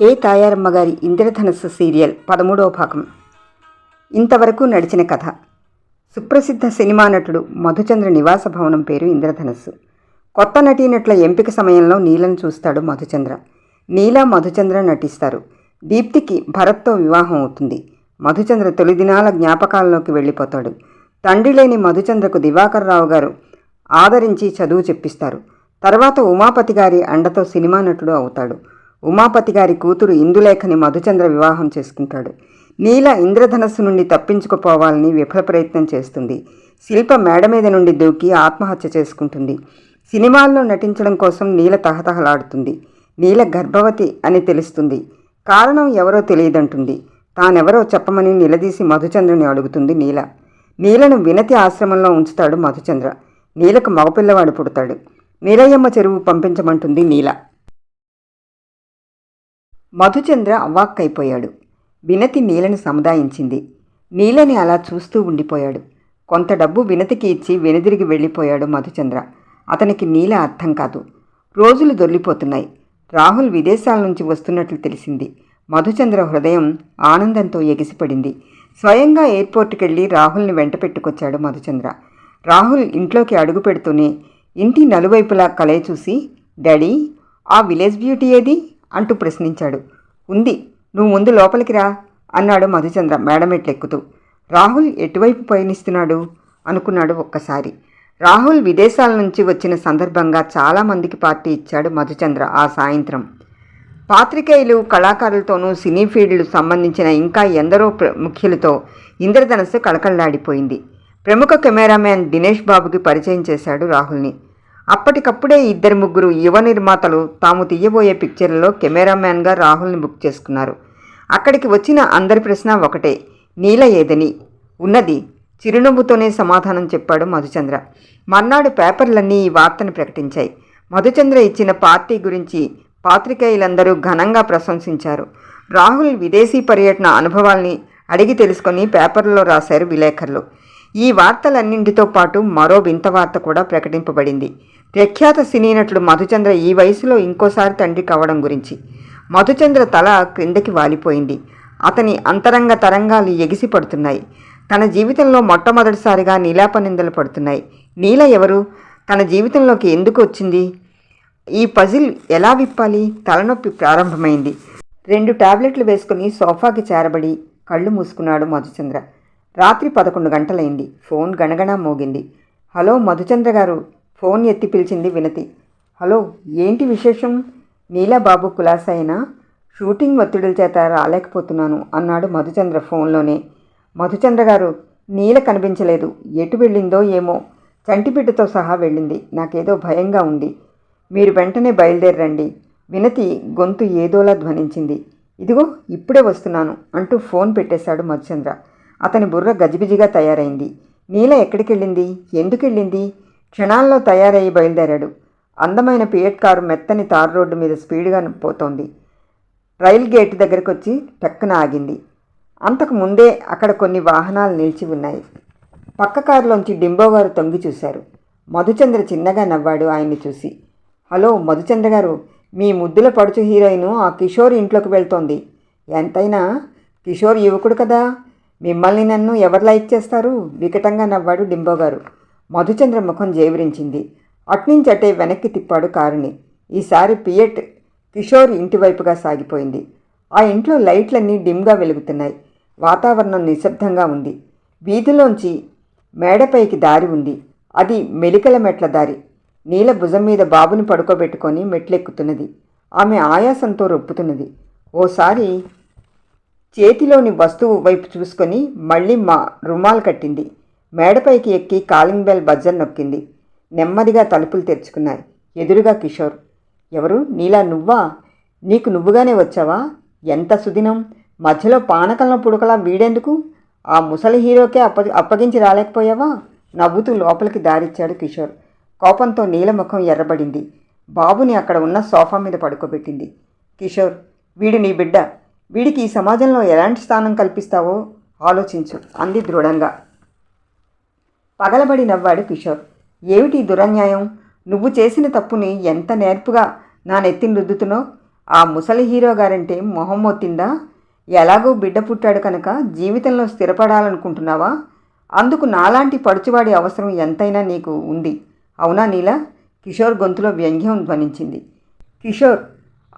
K Tayaramma గారి ఇంద్రధనస్సు serial పదమూడవ భాగం. ఇంతవరకు నడిచిన కథ. సుప్రసిద్ధ సినిమా నటుడు మధుచంద్ర నివాస భవనం పేరు ఇంద్రధనస్సు. కొత్త నటీనటుల ఎంపిక సమయంలో నీలను చూస్తాడు మధుచంద్ర. నీల మధుచంద్ర నటిస్తారు. దీప్తికి భరత్తో వివాహం అవుతుంది. మధుచంద్ర తొలి దినాల జ్ఞాపకాల్లోకి వెళ్ళిపోతాడు. తండ్రి లేని మధుచంద్రకు దివాకర్ రావు గారు ఆదరించి చదువు చెప్పిస్తారు. తర్వాత ఉమాపతి గారి అండతో సినిమా నటుడు అవుతాడు. ఉమాపతి గారి కూతురు ఇందులేఖని మధుచంద్ర వివాహం చేసుకుంటాడు. నీల ఇంద్రధనస్సు నుండి తప్పించుకుపోవాలని విఫల ప్రయత్నం చేస్తుంది. శిల్ప మేడ మీద నుండి దూకి ఆత్మహత్య చేసుకుంటుంది. సినిమాల్లో నటించడం కోసం నీల తహతహలాడుతుంది. నీల గర్భవతి అని తెలుస్తుంది. కారణం ఎవరో తెలియదంటుంది. తానెవరో చెప్పమని నిలదీసి మధుచంద్రుని అడుగుతుంది నీల. నీలను వినతి ఆశ్రమంలో ఉంచుతాడు మధుచంద్ర. నీలకు మగపిల్లవాడు పుడతాడు. నీలయ్యమ్మ చెరువు పంపించమంటుంది నీల. మధుచంద్ర అవాక్కైపోయాడు. వినతి నీలని సముదాయించింది. నీలని అలా చూస్తూ ఉండిపోయాడు. కొంత డబ్బు వినతికి ఇచ్చి వెనుదిరిగి వెళ్ళిపోయాడు మధుచంద్ర. అతనికి నీల అర్థం కాదు. రోజులు దొర్లిపోతున్నాయి. రాహుల్ విదేశాల నుంచి వస్తున్నట్లు తెలిసింది. మధుచంద్ర హృదయం ఆనందంతో ఎగిసిపడింది. స్వయంగా ఎయిర్పోర్ట్కి వెళ్ళి రాహుల్ని వెంట పెట్టుకొచ్చాడు మధుచంద్ర. రాహుల్ ఇంట్లోకి అడుగు పెడుతూనే ఇంటి నలువైపులా కలయ చూసి డాడీ ఆ విలేజ్ బ్యూటీ ఏది? అంటూ ప్రశ్నించాడు. ఉంది నువ్వు ముందు లోపలికి రా అన్నాడు మధుచంద్ర మేడమెట్లెక్కుతూ రాహుల్ ఎటువైపు పయనిస్తున్నాడు? అనుకున్నాడు ఒక్కసారి. రాహుల్ విదేశాల నుంచి వచ్చిన సందర్భంగా చాలామందికి పార్టీ ఇచ్చాడు మధుచంద్ర ఆ సాయంత్రం. పాత్రికేయులు కళాకారులతోనూ సినీ ఫీల్డ్లు సంబంధించిన ఇంకా ఎందరో ప్ర- ముఖ్యులతో ఇంద్రధనస్సు కళకళలాడిపోయింది. ప్రముఖ కెమెరామ్యాన్ దినేష్ బాబుకి పరిచయం చేశాడు రాహుల్ని. అప్పటికప్పుడే ఇద్దరు ముగ్గురు యువ నిర్మాతలు తాము తీయబోయే పిక్చర్లలో కెమెరామ్యాన్గా రాహుల్ని బుక్ చేసుకున్నారు. అక్కడికి వచ్చిన అందరి ప్రశ్న ఒకటే నీల ఏదని. ఉన్నది. చిరునవ్వుతోనే సమాధానం చెప్పాడు మధుచంద్ర. మర్నాడు పేపర్లన్నీ ఈ వార్తను ప్రకటించాయి. మధుచంద్ర ఇచ్చిన పార్టీ గురించి పాత్రికేయులందరూ ఘనంగా ప్రశంసించారు. రాహుల్ విదేశీ పర్యటన అనుభవాల్ని అడిగి తెలుసుకొని పేపర్లో రాశారు విలేకరులు. ఈ వార్తలన్నింటితో పాటు మరో వింత వార్త కూడా ప్రకటింపబడింది. ప్రఖ్యాత సినీ నటుడు మధుచంద్ర ఈ వయసులో ఇంకోసారి తండ్రి కావడం గురించి. మధుచంద్ర తల క్రిందకి వాలిపోయింది. అతని అంతరంగ తరంగాలు ఎగిసి పడుతున్నాయి. తన జీవితంలో మొట్టమొదటిసారిగా నీలాప నిందలు పడుతున్నాయి. నీల ఎవరు? తన జీవితంలోకి ఎందుకు వచ్చింది? ఈ పజిల్ ఎలా విప్పాలి? తలనొప్పి ప్రారంభమైంది. రెండు టాబ్లెట్లు వేసుకుని సోఫాకి చేరబడి కళ్ళు మూసుకున్నాడు మధుచంద్ర. రాత్రి పదకొండు గంటలైంది. ఫోన్ గణగణ మోగింది. హలో మధుచంద్ర గారు. ఫోన్ ఎత్తి పిలిచింది వినతి. హలో ఏంటి విశేషం? నీలా బాబు కులాసైనా? షూటింగ్ ఒత్తిడుల చేత రాలేకపోతున్నాను అన్నాడు మధుచంద్ర ఫోన్లోనే. మధుచంద్ర గారు నీల కనిపించలేదు. ఎటు వెళ్ళిందో ఏమో. చంటిబిడ్డతో సహా వెళ్ళింది. నాకేదో భయంగా ఉంది. మీరు వెంటనే బయలుదేరండి. వినతి గొంతు ఏదోలా ధ్వనించింది. ఇదిగో ఇప్పుడే వస్తున్నాను అంటూ ఫోన్ పెట్టేశాడు మధుచంద్ర. అతని బుర్ర గజిబిజిగా తయారైంది. నీల ఎక్కడికి వెళ్ళింది ఎందుకు వెళ్ళింది క్షణాల్లో తయారయ్యి బయలుదేరాడు. అందమైన పియట్ కారు మెత్తని తారు రోడ్డు మీద స్పీడ్గా పోతోంది. రైల్ గేట్ దగ్గరకు వచ్చి టక్కున ఆగింది. అంతకు ముందే అక్కడ కొన్ని వాహనాలు నిలిచి ఉన్నాయి. పక్క కారులోంచి డింబో గారు తొంగి చూశారు. మధుచంద్ర చిన్నగా నవ్వాడు ఆయన్ని చూసి. హలో మధుచంద్ర గారు మీ ముద్దుల పడుచు హీరోయిన్ ఆ కిషోర్ ఇంట్లోకి వెళ్తోంది. ఎంతైనా కిషోర్ యువకుడు కదా. మిమ్మల్ని నన్ను ఎవరు లైక్ చేస్తారు? వికటంగా నవ్వాడు డింబో గారు. మధుచంద్ర ముఖం జేవరించింది. అట్నుంచి అటే వెనక్కి తిప్పాడు కారుని ఈసారి పియట్ కిషోర్ ఇంటివైపుగా సాగిపోయింది. ఆ ఇంట్లో లైట్లన్నీ డిమ్గా వెలుగుతున్నాయి. వాతావరణం నిశ్శబ్దంగా ఉంది. వీధిలోంచి మేడపైకి దారి ఉంది. అది మెలికల మెట్ల దారి. నీల భుజం మీద బాబుని పడుకోబెట్టుకొని మెట్లెక్కుతున్నది. ఆమె ఆయాసంతో రొప్పుతున్నది. ఓసారి చేతిలోని వస్తువు వైపు చూసుకొని మళ్ళీ మా రుమాలు కట్టింది. మేడపైకి ఎక్కి కాలింగ్ బెల్ బజ్జర్ నొక్కింది. నెమ్మదిగా తలుపులు తెరుచుకున్నాయి. ఎదురుగా కిషోర్ ఎవరు? నీలా నువ్వా? నీకు నువ్వుగానే వచ్చావా? ఎంత సుదినం? మధ్యలో పానకంలో పుడకలా వీడెందుకు? ఆ ముసలి హీరోకే అప్ప అప్పగించి రాలేకపోయావా? నవ్వుతూ లోపలికి దారిచ్చాడు కిషోర్. కోపంతో నీలముఖం ఎర్రబడింది. బాబుని అక్కడ ఉన్న సోఫా మీద పడుకోబెట్టింది. కిషోర్ వీడు నీ బిడ్డ. వీడికి ఈ సమాజంలో ఎలాంటి స్థానం కల్పిస్తావో? ఆలోచించు అంది దృఢంగా. పగలబడి నవ్వాడు కిషోర్. ఏమిటి దురన్యాయం? నువ్వు చేసిన తప్పుని ఎంత నేర్పుగా నా నెత్తిని రుద్దుతున్నావు? ఆ ముసలి హీరో గారంటే మొహం మొత్తిందా ఎలాగో బిడ్డ పుట్టాడు కనుక జీవితంలో స్థిరపడాలనుకుంటున్నావా? అందుకు నాలాంటి పడుచువాడి అవసరం ఎంతైనా నీకు ఉంది. అవునా నీలా? కిషోర్ గొంతులో వ్యంగ్యం ధ్వనించింది. కిషోర్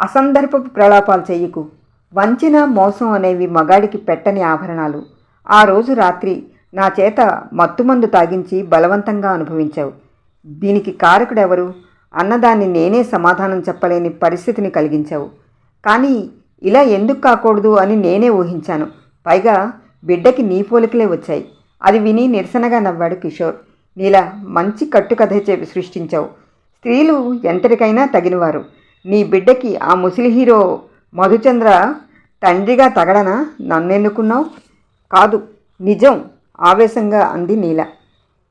అసందర్భపు ప్రలాపాలు చెయ్యకు. వంచిన మోసం అనేవి మగాడికి పెట్టని ఆభరణాలు. ఆ రోజు రాత్రి నా చేత మత్తుమందు తాగించి బలవంతంగా అనుభవించావు. దీనికి కారకుడెవరు? అన్నదాన్ని నేనే సమాధానం చెప్పలేని పరిస్థితిని కలిగించావు. కానీ ఇలా ఎందుకు కాకూడదు అని నేనే ఊహించాను. పైగా బిడ్డకి నీ పోలికలే వచ్చాయి. అది విని నిరసనగా నవ్వాడు కిషోర్. నీలా మంచి కట్టుకథ చెప్పి సృష్టించావు. స్త్రీలు ఎంతటికైనా తగినవారు. నీ బిడ్డకి ఆ ముసలి హీరో మధుచంద్ర తండ్రిగా తగడనా? నన్నెన్నుకున్నావు కాదు నిజం. ఆవేశంగా అంది నీల.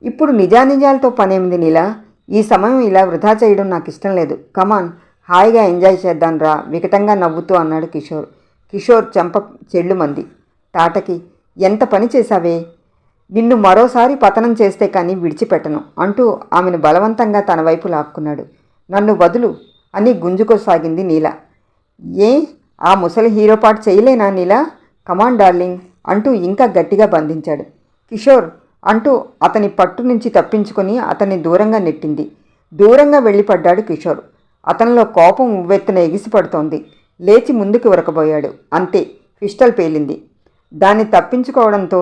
ఇప్పుడు నిజానిజాలతో పనేమింది నీల? ఈ సమయం ఇలా వృధా చేయడం నాకు ఇష్టం లేదు కమాన్ హాయిగా ఎంజాయ్ చేద్దాం రా. వికటంగా నవ్వుతూ అన్నాడు కిషోర్. కిషోర్ చెంప చెల్లుమంది తాటకి ఎంత పని చేశావే? నిన్ను మరోసారి పతనం చేస్తే కానీ విడిచిపెట్టను అంటూ ఆమెను బలవంతంగా తన వైపు లాక్కున్నాడు. నన్ను వదులు అని గుంజుకోసాగింది నీల. ఏ? ఆ ముసలి హీరో పాటు చేయలేనా నీలా? కమాన్ డార్లింగ్ అంటూ ఇంకా గట్టిగా బంధించాడు. కిషోర్ అంటూ అతని పట్టు నుంచి తప్పించుకొని అతన్ని దూరంగా నెట్టింది. దూరంగా వెళ్ళిపడ్డాడు కిషోర్. అతనిలో కోపం ఉవ్వెత్తున ఎగిసిపడుతోంది. లేచి ముందుకు ఉరకబోయాడు అంతే పిస్టల్ పేలింది. దాన్ని తప్పించుకోవడంతో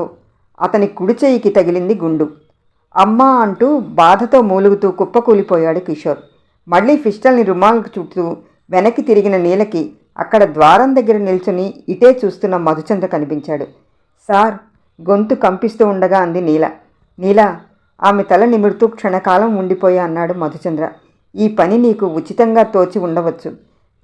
అతని కుడి చేయికి తగిలింది గుండు. అమ్మా అంటూ బాధతో మూలుగుతూ కుప్పకూలిపోయాడు కిషోర్. మళ్ళీ పిస్టల్ని రుమాలకు చుట్టూ వెనక్కి తిరిగిన నీలకి అక్కడ ద్వారం దగ్గర నిల్చుని ఇటే చూస్తున్న మధుచంద్ర కనిపించాడు. సార్ గొంతు కంపిస్తూ ఉండగా అంది నీల. నీల ఆమె తల నిమిడుతూ క్షణకాలం ఉండిపోయా అన్నాడు మధుచంద్ర. ఈ పని నీకు ఉచితంగా తోచి ఉండవచ్చు.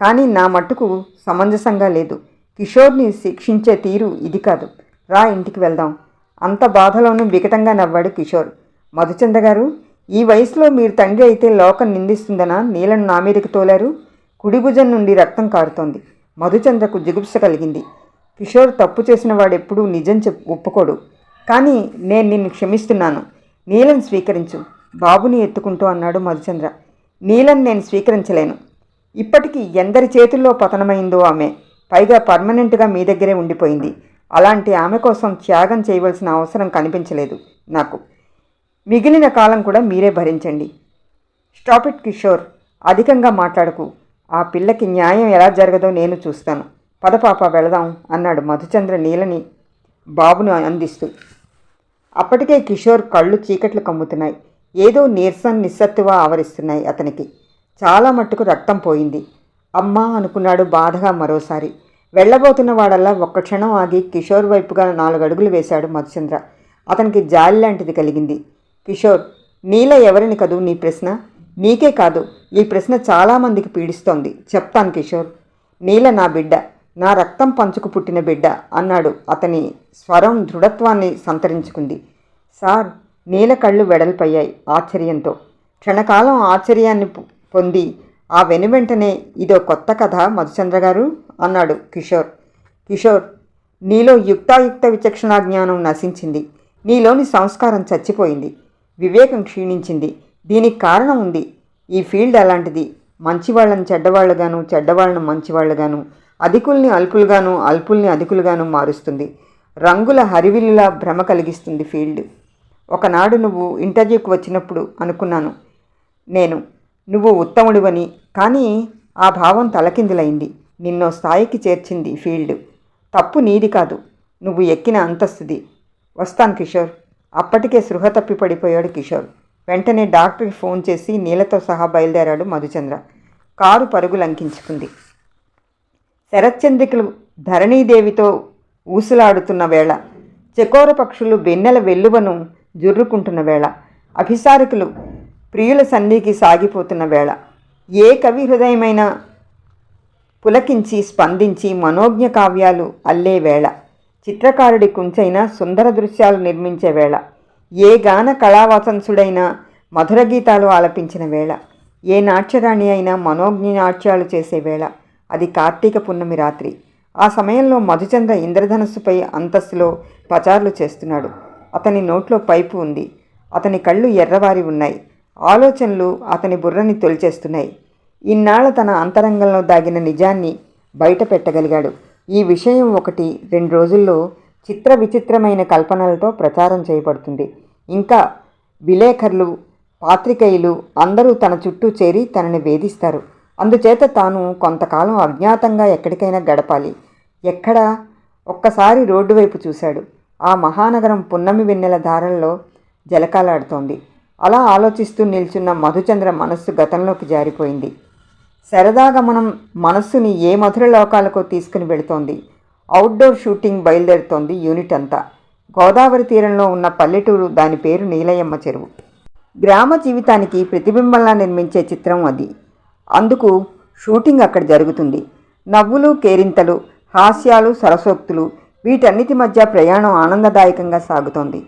కానీ నా మట్టుకు సమంజసంగా లేదు. కిషోర్ని శిక్షించే తీరు ఇది కాదు. రా ఇంటికి వెళ్దాం. అంత బాధలోనూ వికటంగా నవ్వాడు కిషోర్. మధుచంద్ర గారు ఈ వయసులో మీరు తండ్రి అయితే లోకం నిందిస్తుందనా? నీలను నా మీదకి తోలారు? కుడి భుజం నుండి రక్తం కారుతోంది. మధుచంద్రకు జిగుప్స కలిగింది. కిషోర్ తప్పు చేసిన వాడెప్పుడూ నిజం చెప్ ఒప్పుకోడు. కానీ నేను నిన్ను క్షమిస్తున్నాను. నీలను స్వీకరించు. బాబుని ఎత్తుకుంటూ అన్నాడు మధుచంద్ర. నీలను నేను స్వీకరించలేను. ఇప్పటికీ ఎందరి చేతుల్లో పతనమైందో ఆమె. పైగా పర్మనెంట్గా మీ దగ్గరే ఉండిపోయింది. అలాంటి ఆమె కోసం త్యాగం చేయవలసిన అవసరం కనిపించలేదు నాకు. మిగిలిన కాలం కూడా మీరే భరించండి. Stop it Kishore. అధికంగా మాట్లాడకు. ఆ పిల్లకి న్యాయం ఎలా జరగదో నేను చూస్తాను. పదపాప వెళదాం అన్నాడు మధుచంద్ర నీలని బాబును అందిస్తూ. అప్పటికే కిషోర్ కళ్ళు చీకట్లు కమ్ముతున్నాయి. ఏదో నీరసం నిస్సత్తువ ఆవరిస్తున్నాయి అతనికి. చాలా మట్టుకు రక్తం పోయింది. అమ్మా అనుకున్నాడు బాధగా మరోసారి. వెళ్ళబోతున్న వాడల్లా ఒక్క క్షణం ఆగి కిషోర్ వైపుగా నాలుగు అడుగులు వేశాడు మధుచంద్ర. అతనికి జాలి లాంటిది కలిగింది. కిషోర్ నీల ఎవరిని కదూ నీ ప్రశ్న? నీకే కాదు ఈ ప్రశ్న చాలామందికి పీడిస్తోంది. చెప్తాను కిషోర్. నీల నా బిడ్డ. నా రక్తం పంచుకు పుట్టిన బిడ్డ అన్నాడు. అతని స్వరం దృఢత్వాన్ని సంతరించుకుంది. సార్ నీల కళ్ళు వెడల్పయ్యాయి ఆశ్చర్యంతో. క్షణకాలం ఆశ్చర్యాన్ని పొంది ఆ వెనువెంటనే ఇదో కొత్త కథ మధుచంద్ర గారు అన్నాడు కిషోర్. కిషోర్ నీలో యుక్తాయుక్త విచక్షణా జ్ఞానం నశించింది. నీలోని సంస్కారం చచ్చిపోయింది. వివేకం క్షీణించింది. దీనికి కారణం ఉంది. ఈ ఫీల్డ్ అలాంటిది. మంచివాళ్ళని చెడ్డవాళ్ళుగాను చెడ్డవాళ్ళను మంచివాళ్ళుగాను అధికుల్ని అల్పులుగాను అల్పుల్ని అధికులుగాను మారుస్తుంది. రంగుల హరివిల్లులా భ్రమ కలిగిస్తుంది ఫీల్డ్. ఒకనాడు నువ్వు ఇంటర్వ్యూకి వచ్చినప్పుడు అనుకున్నాను. నేను నువ్వు ఉత్తముడివని కానీ ఆ భావం తలకిందులైంది. నిన్నో స్థాయికి చేర్చింది ఫీల్డ్. తప్పు నీది కాదు. నువ్వు ఎక్కిన అంతస్తుది. వస్తాను కిషోర్. అప్పటికే సృహ తప్పి పడిపోయాడు కిషోర్. వెంటనే డాక్టర్కి ఫోన్ చేసి నీళ్ళతో సహా బయలుదేరాడు మధుచంద్ర. కారు పరుగు లంకించుకుంది శరత్చంద్రికలు ధరణీదేవితో ఊసులాడుతున్న వేళ చకోర పక్షులు వెన్నెల వెల్లువను జుర్రుకుంటున్న వేళ అభిసారికులు ప్రియుల సన్నిధికి సాగిపోతున్న వేళ ఏ కవి హృదయమైన పులకించి స్పందించి మనోజ్ఞ కావ్యాలు అల్లే వేళ చిత్రకారుడి కుంచైన సుందర దృశ్యాలు నిర్మించే వేళ ఏ గాన కళావసంసుడైనా మధుర గీతాలు ఆలపించిన వేళ ఏ నాట్యరాణి అయినా మనోజ్ఞ నాట్యాలు చేసే వేళ అది కార్తీక పున్నమి రాత్రి. ఆ సమయంలో మధుచంద్ర ఇంద్రధనస్సుపై అంతస్తులో పచార్లు చేస్తున్నాడు. అతని నోట్లో పైపు ఉంది. అతని కళ్ళు ఎర్రవారి ఉన్నాయి. ఆలోచనలు అతని బుర్రని తొలిచేస్తున్నాయి. ఇన్నాళ్ళ తన అంతరంగంలో దాగిన నిజాన్ని బయట పెట్టగలిగాడు. ఈ విషయం ఒకటి రెండు రోజుల్లో చిత్ర విచిత్రమైన కల్పనలతో ప్రచారం చేయబడుతుంది. ఇంకా విలేకరులు పాత్రికేయులు అందరూ తన చుట్టూ చేరి తనని వేధిస్తారు. అందుచేత తాను కొంతకాలం అజ్ఞాతంగా ఎక్కడికైనా గడపాలి. ఎక్కడ? ఒక్కసారి రోడ్డు వైపు చూశాడు. ఆ మహానగరం పున్నమి వెన్నెల ధారల్లో జలకాలాడుతోంది. అలా ఆలోచిస్తూ నిల్చున్న మధుచంద్ర మనస్సు గతంలోకి జారిపోయింది. సరదాగమనం మనస్సుని ఏ మధుర లోకాలకో తీసుకుని వెళుతోంది. అవుట్డోర్ షూటింగ్ బయలుదేరుతోంది యూనిట్ అంతా. గోదావరి తీరంలో ఉన్న పల్లెటూరు దాని పేరు నీలయమ్మ చెరువు. గ్రామ జీవితానికి ప్రతిబింబంలా నిర్మించే చిత్రం అది. అందుకు షూటింగ్ అక్కడ జరుగుతుంది. నవ్వులు కేరింతలు హాస్యాలు సరసోక్తులు వీటన్నిటి మధ్య ప్రయాణం ఆనందదాయకంగా సాగుతోంది.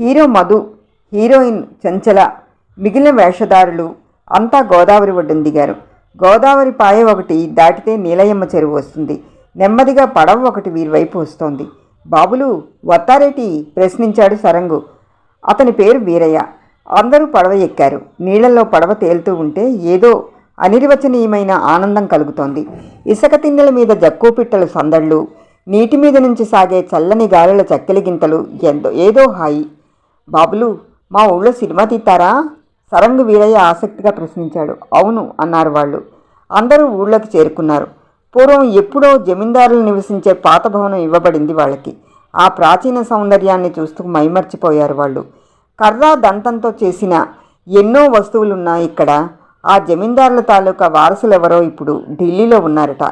హీరో మధు హీరోయిన్ చంచల మిగిలిన వేషధారులు అంతా గోదావరి ఒడ్డున దిగారు. గోదావరి పాయ ఒకటి దాటితే నీలయమ్మ చెరువు వస్తుంది. నెమ్మదిగా పడవ ఒకటి వీరి వైపు వస్తోంది. బాబులు వత్తారేటి ప్రశ్నించాడు సరంగు. అతని పేరు వీరయ్య. అందరూ పడవ ఎక్కారు. నీళ్ళలో పడవ తేలుతూ ఉంటే ఏదో అనిర్వచనీయమైన ఆనందం కలుగుతోంది. ఇసుక తిన్నెల మీద జక్కు పిట్టలు సందళ్ళు నీటి మీద నుంచి సాగే చల్లని గాలుల చక్కెలి గింతలు ఎంతో ఏదో హాయి. బాబులు మా ఊళ్ళో సినిమా తీతారా సరంగు వీరయ్య ఆసక్తిగా ప్రశ్నించాడు. అవును అన్నారు వాళ్ళు. అందరూ ఊళ్ళోకి చేరుకున్నారు. పూర్వం ఎప్పుడో జమీందారులు నివసించే పాత భవనం ఇవ్వబడింది వాళ్ళకి. ఆ ప్రాచీన సౌందర్యాన్ని చూస్తూ మైమర్చిపోయారు వాళ్ళు. కర్ర దంతంతో చేసిన ఎన్నో వస్తువులున్నాయి ఇక్కడ. ఆ జమీందారుల తాలూకా వారసులెవరో ఇప్పుడు ఢిల్లీలో ఉన్నారట.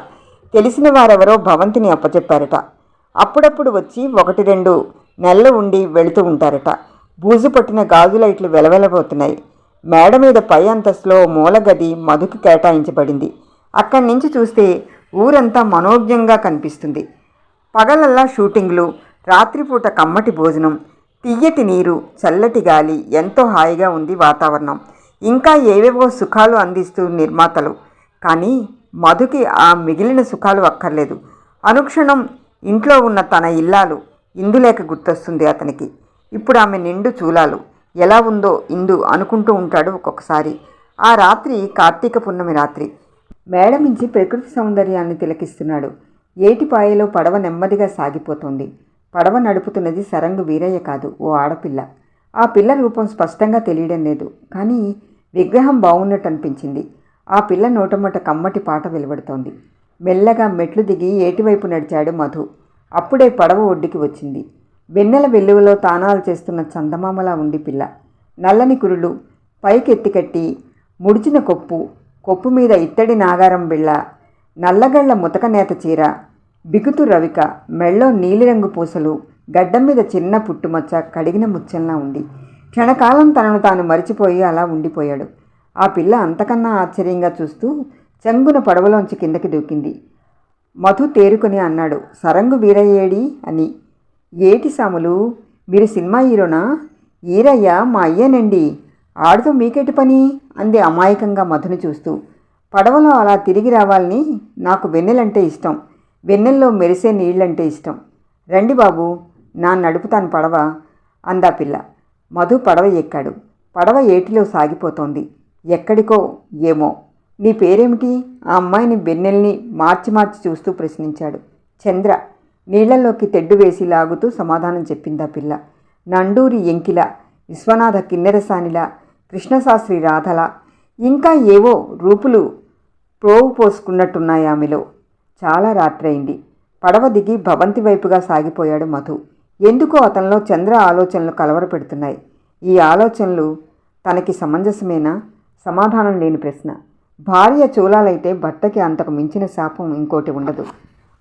తెలిసిన వారెవరో భవంతిని అప్పచెప్పారట. అప్పుడప్పుడు వచ్చి ఒకటి రెండు నెలలు ఉండి వెళుతూ ఉంటారట. బూజు పట్టిన గాజు లైట్లు వెలవెలబోతున్నాయి. మేడ మీద పై అంతస్తులో మూలగది మూల గది కేటాయించబడింది. అక్కడి నుంచి చూస్తే ఊరంతా మనోజ్ఞంగా కనిపిస్తుంది. పగలల్లా షూటింగ్లు రాత్రిపూట కమ్మటి భోజనం తియ్యటి నీరు చల్లటి గాలి ఎంతో హాయిగా ఉంది వాతావరణం. ఇంకా ఏవేవో సుఖాలు అందిస్తూ నిర్మాతలు. కానీ మధుకి ఆ మిగిలిన సుఖాలు అక్కర్లేదు. అనుక్షణం ఇంట్లో ఉన్న తన ఇల్లాలు ఇందులేక గుర్తొస్తుంది అతనికి. ఇప్పుడు ఆమె నిండు చూలాలు. ఎలా ఉందో ఇందు అనుకుంటూ ఉంటాడు ఒక్కొక్కసారి. ఆ రాత్రి కార్తీక పున్నమి రాత్రి. మేడ మించి ప్రకృతి సౌందర్యాన్ని తిలకిస్తున్నాడు. ఏటిపాయలో పడవ నెమ్మదిగా సాగిపోతుంది. పడవ నడుపుతున్నది సరంగు వీరయ్య కాదు ఓ ఆడపిల్ల. ఆ పిల్ల రూపం స్పష్టంగా తెలియడం లేదు. కానీ విగ్రహం బాగున్నట్టు అనిపించింది ఆ పిల్ల నోటమొట కమ్మటి పాట వెలువడుతోంది. మెల్లగా మెట్లు దిగి ఏటివైపు నడిచాడు మధు. అప్పుడే పడవ ఒడ్డుకి వచ్చింది. వెన్నెల వెల్లువలో తానాలు చేస్తున్న చందమామలా ఉంది పిల్ల. నల్లని కురులు పైకెత్తి కట్టి ముడిచిన కొప్పు కొప్పు మీద ఇత్తడి నాగారం బిళ్ళ నల్లగళ్ళ ముతక నేత చీర బిగుతు రవిక మెళ్ళో నీలిరంగు పూసలు గడ్డం మీద చిన్న పుట్టుమచ్చ కడిగిన ముచ్చల్లా ఉంది. క్షణకాలం తనను తాను మరిచిపోయి అలా ఉండిపోయాడు. ఆ పిల్ల అంతకన్నా ఆశ్చర్యంగా చూస్తూ చెంగున పడవలోంచి కిందకి దూకింది. మధు తేరుకొని అన్నాడు సరంగు వీరయ్యేడి అని. ఏటి సాములు? మీరు సినిమా హీరోనా? ఈరయ్య మా అయ్యేనండి. ఆడుతూ మీకేటి పని? అంది అమాయకంగా మధుని చూస్తూ. పడవలో అలా తిరిగి రావాలని నాకు వెన్నెలంటే ఇష్టం. వెన్నెల్లో మెరిసే నీళ్ళంటే ఇష్టం. రండి బాబు నా నడుపుతాను పడవ అందా పిల్ల. మధు పడవ ఎక్కాడు. పడవ ఏటిలో సాగిపోతోంది. ఎక్కడికో ఏమో. నీ పేరేమిటి? ఆ అమ్మాయిని బెన్నెల్ని మార్చి మార్చి చూస్తూ ప్రశ్నించాడు. చంద్ర నీళ్ళలోకి తెడ్డు వేసి లాగుతూ సమాధానం చెప్పిందా పిల్ల. నండూరి ఎంకిల విశ్వనాథ కిన్నెరసానిల కృష్ణశాస్త్రి రాధల ఇంకా ఏవో రూపులు ప్రోవు పోసుకున్నట్టున్నాయి ఆమెలో. చాలా రాత్రైంది పడవ దిగి భవంతి వైపుగా సాగిపోయాడు మధు. ఎందుకో అతనిలో చంద్ర ఆలోచనలు కలవరపెడుతున్నాయి. ఈ ఆలోచనలు తనకి సమంజసమేనా? సమాధానం లేని ప్రశ్న. భార్య చూలాలైతే భర్తకి అంతకు మించిన శాపం ఇంకోటి ఉండదు.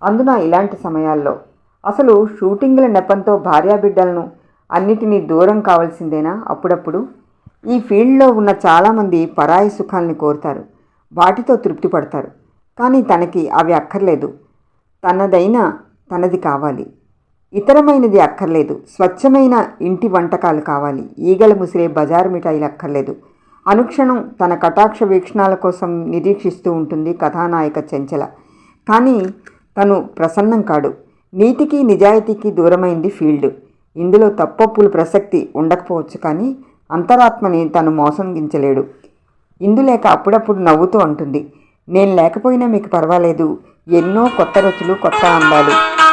అందున ఇలాంటి సమయాల్లో అసలు షూటింగ్ల నెపంతో భార్యాబిడ్డలను అన్నిటినీ దూరం కావాల్సిందేనా అప్పుడప్పుడు? ఈ ఫీల్డ్లో ఉన్న చాలామంది పరాయి సుఖాల్ని కోరుతారు. వాటితో తృప్తి పడతారు. కానీ తనకి అవి అక్కర్లేదు. తనదైన తనది కావాలి. ఇతరమైనది అక్కర్లేదు. స్వచ్ఛమైన ఇంటి వంటకాలు కావాలి. ఈగలు ముసిరే బజారు మిఠాయిలు అక్కర్లేదు. అనుక్షణం తన కటాక్ష వీక్షణాల కోసం నిరీక్షిస్తూ ఉంటుంది కథానాయక చెంచల. కానీ తను ప్రసన్నం కాడు. నీతికి నిజాయితీకి దూరమైంది ఫీల్డ్. ఇందులో తప్పప్పులు ప్రసక్తి ఉండకపోవచ్చు కానీ అంతరాత్మని తను మోసంగించలేడు ఇందులేక అప్పుడప్పుడు నవ్వుతూ అంటుంది. నేను లేకపోయినా మీకు పర్వాలేదు. ఎన్నో కొత్త రుచులు కొత్త అందాలు.